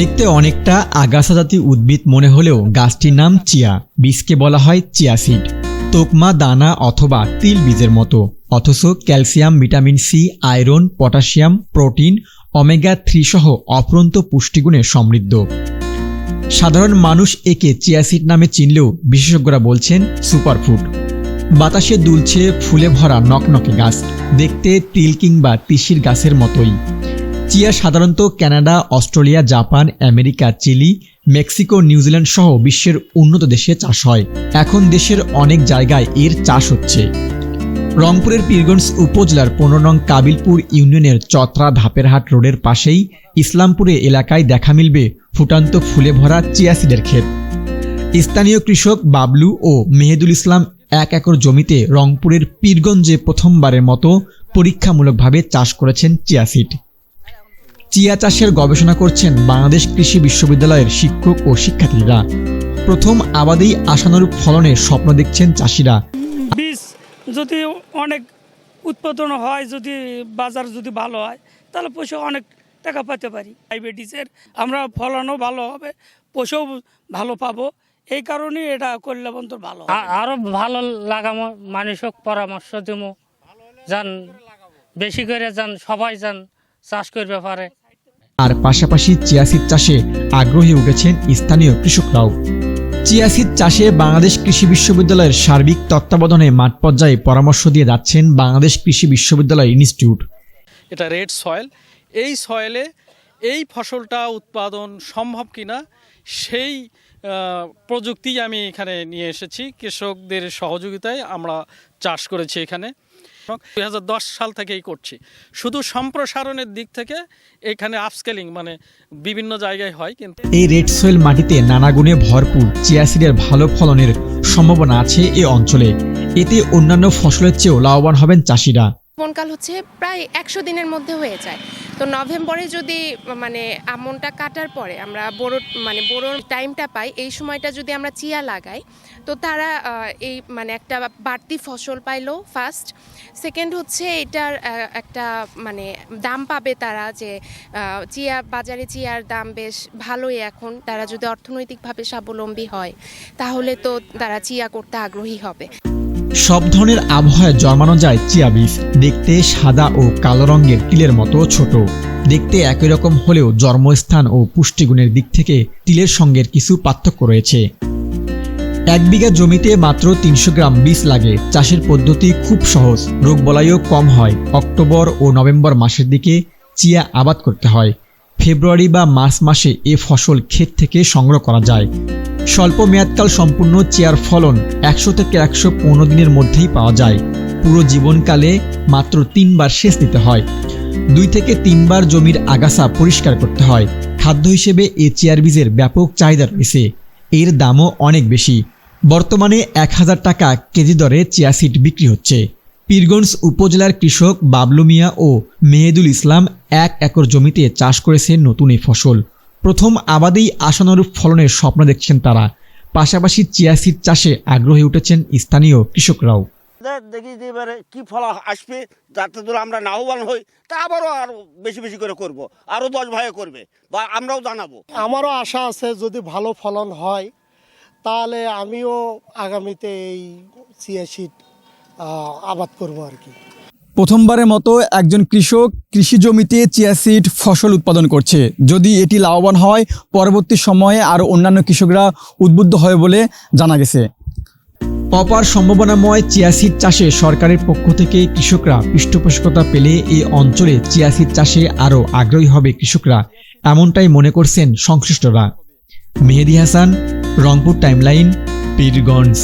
দেখতে অনেকটা আগাছা জাতীয় উদ্ভিদ মনে হলেও গাছটির নাম চিয়া। বীজকে বলা হয় চিয়া সিড। তোকমা, দানা অথবা তিল বীজের মতো। অথচ calcium, vitamin C, iron, potassium, protein omega three সহ অপ্রন্ত পুষ্টিগুণে সমৃদ্ধ। সাধারণ মানুষ একে চিয়াসিড নামে চিনলেও বিশেষজ্ঞরা বলছেন সুপারফুড। বাতাসে দুলছে ফুলে ভরা নকনকে গাছ। দেখতে তিল কিংবা তিসির গাছের মতোই। চিয়া সাধারণত Canada, Australia, Japan, America, Chile, Mexico, New Zealand সহ বিশ্বের উন্নত দেশে চাষ হয়। এখন দেশের অনেক জায়গায় এর চাষ হচ্ছে। রংপুরের পীরগঞ্জ উপজেলার পনেরো নং কাবিলপুর ইউনিয়নের চত্রা ধাপেরহাট রোডের পাশেই ইসলামপুরে এলাকায় দেখা মিলবে ফুটান্ত ফুলে ভরা চিয়াসিডের ক্ষেত। স্থানীয় কৃষক বাবলু ও মেহেদুল ইসলাম এক একর জমিতে রংপুরের পীরগঞ্জে প্রথমবারের মতো পরীক্ষামূলকভাবে চাষ করেছেন চিয়াসিড চিয়া চাষের গবেষণা করছেন বাংলাদেশ কৃষি বিশ্ববিদ্যালয়ের শিক্ষক ও শিক্ষার্থীরা। প্রথম আবাদেই আশানুরূপ ফলনের স্বপ্ন দেখছেন চাষিরা। বীজ যদি অনেক উৎপাদন হয় যদি বাজার যদি ভালো হয় তাহলে পশু অনেক টাকা পেতে পারি। ডায়াবেটিসের আমরা ফলনও ভালো হবে পশুও ভালো পাবো। এই কারণেই এটা করলে বন্ধু ভালো আরও ভালো লাগামো মানুষক পরামর্শ দিব যান বেশি করে যান সবাই যান চাষ করবে পারে। আর পাশাপাশি চিয়াসিড চাষে আগ্রহী উঠেছেন স্থানীয় কৃষকরাও। চিয়াসিড চাষে বাংলাদেশ কৃষি বিশ্ববিদ্যালয়ের সার্বিক তত্ত্বাবধানে মাঠ পর্যায়ে পরামর্শ দিয়ে যাচ্ছেন বাংলাদেশ কৃষি বিশ্ববিদ্যালয় ইনস্টিটিউট। এটা রেড সয়েল। এই সয়েলে এই ফসলটা উৎপাদন সম্ভব কিনা, সেই প্রযুক্তি আমি এখানে নিয়ে এসেছি। কৃষকদের সহযোগিতায় আমরা চাষ করেছি এখানে। দুই সাল থেকেই করছি। শুধু সম্প্রসারণের দিক থেকে এখানে আপস্কেলিং মানে বিভিন্ন জায়গায় হয় কিন্তু এই রেড সোয়েল মাটিতে নানা গুণে ভরপুর চিয়াসিডের ভালো ফলনের সম্ভাবনা আছে এ অঞ্চলে। এতে অন্যান্য ফসলের চেয়েও লাভবান হবেন চাষিরা। বনকাল হচ্ছে প্রায় একশো দিনের মধ্যে হয়ে যায়। তো নভেম্বরে যদি মানে আমনটা কাটার পরে আমরা বড় মানে বড় টাইমটা পাই, এই সময়টা যদি আমরা চিয়া লাগাই, তো তারা এই মানে একটা বাড়তি ফসল পাইলো ফার্স্ট। সেকেন্ড হচ্ছে এটার একটা মানে দাম পাবে তারা যে চিয়া, বাজারে চিয়ার দাম বেশ ভালোই এখন। তারা যদি অর্থনৈতিকভাবে স্বাবলম্বী হয়, তাহলে তো তারা চিয়া করতে আগ্রহী হবে। সব ধরনের আবহাওয়ায় জন্মানো যায় চিয়া বীজ। দেখতে সাদা ও কালো রঙের তিলের মতো ছোট। দেখতে একই রকম হলেও জন্মস্থান ও পুষ্টিগুণের দিক থেকে তিলের সঙ্গের কিছু পার্থক্য রয়েছে। এক বিঘা জমিতে মাত্র তিনশো গ্রাম বীজ লাগে। চাষের পদ্ধতি খুব সহজ। রোগবলাইও কম হয়। অক্টোবর ও নভেম্বর মাসের দিকে চিয়া আবাদ করতে হয়। ফেব্রুয়ারি বা মার্চ মাসে এ ফসল ক্ষেত থেকে সংগ্রহ করা যায়। স্বল্প মেয়াদকাল সম্পূর্ণ চেয়ার ফলন একশো থেকে একশো পনেরো দিনের মধ্যেই পাওয়া যায়। পুরো জীবনকালে মাত্র তিনবার সেচ দিতে হয়। দুই থেকে তিনবার জমির আগাছা পরিষ্কার করতে হয়। খাদ্য হিসেবে এ চেয়ার বীজের ব্যাপক চাহিদা রয়েছে। এর দামও অনেক বেশি। বর্তমানে এক হাজার টাকা কেজি দরে চিয়া সিড বিক্রি হচ্ছে। পীরগঞ্জ উপজেলার কৃষক বাবলু মিয়া ও মেহেদুল ইসলাম এক একর জমিতে চাষ করেছে নতুন এই ফসল। প্রথম আবাদেই আশানুরূপ ফলনের স্বপ্ন দেখছেন তারা। পাশাপাশি চিয়া সিড চাষে আগ্রহী উঠেছেন স্থানীয় কৃষকরাও। দেখি যে এবারে কি ফল আসবে যাতে ধরো আমরা লাভবান হই তা আবারও আরও বেশি বেশি করে করব আরও দশ ভাইয়ে করবে বা আমরাও জানাব। আমারও আশা আছে যদি ভালো ফলন হয় তাহলে আমিও আগামীতে এই সিয়াশিট আবাদ করব আর কি। প্রথমবারের মতো একজন কৃষক কৃষি জমিতে চিয়াসিড ফসল উৎপাদন করছে। যদি এটি লাভবান হয়, পরবর্তী সময়ে আরও অন্যান্য কৃষকরা উদ্বুদ্ধ হয় বলে জানা গেছে। অপার সম্ভাবনাময় চিয়াসিড চাষে সরকারের পক্ষ থেকে কৃষকরা পৃষ্ঠপোষকতা পেলে এই অঞ্চলে চিয়াসিড চাষে আরও আগ্রহী হবে কৃষকরা, এমনটাই মনে করছেন সংশ্লিষ্টরা। মেহেদি হাসান, রংপুর টাইমলাইন পীরগঞ্জ।